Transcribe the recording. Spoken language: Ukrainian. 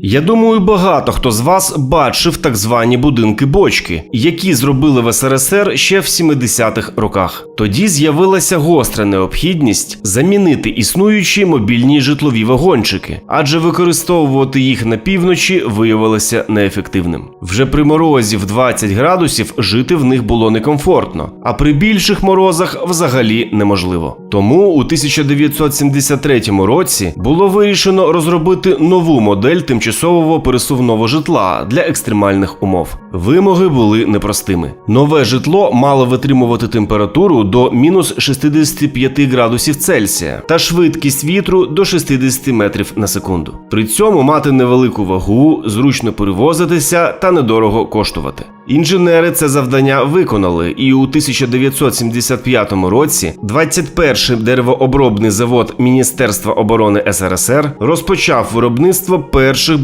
Я думаю, багато хто з вас бачив так звані будинки бочки, які зробили в СРСР ще в 70-х роках. Тоді з'явилася гостра необхідність замінити існуючі мобільні житлові вагончики, адже використовувати їх на півночі виявилося неефективним. Вже при морозі в 20 градусів жити в них було некомфортно, а при більших морозах взагалі неможливо. Тому у 1973 році було вирішено розробити нову модель тимчасового пересувного житла для екстремальних умов. Вимоги були непростими. Нове житло мало витримувати температуру до мінус 65 градусів Цельсія та швидкість вітру до 60 метрів на секунду. При цьому мати невелику вагу, зручно перевозитися та недорого коштувати. Інженери це завдання виконали, і у 1975 році 21-й деревообробний завод Міністерства оборони СРСР розпочав виробництво перших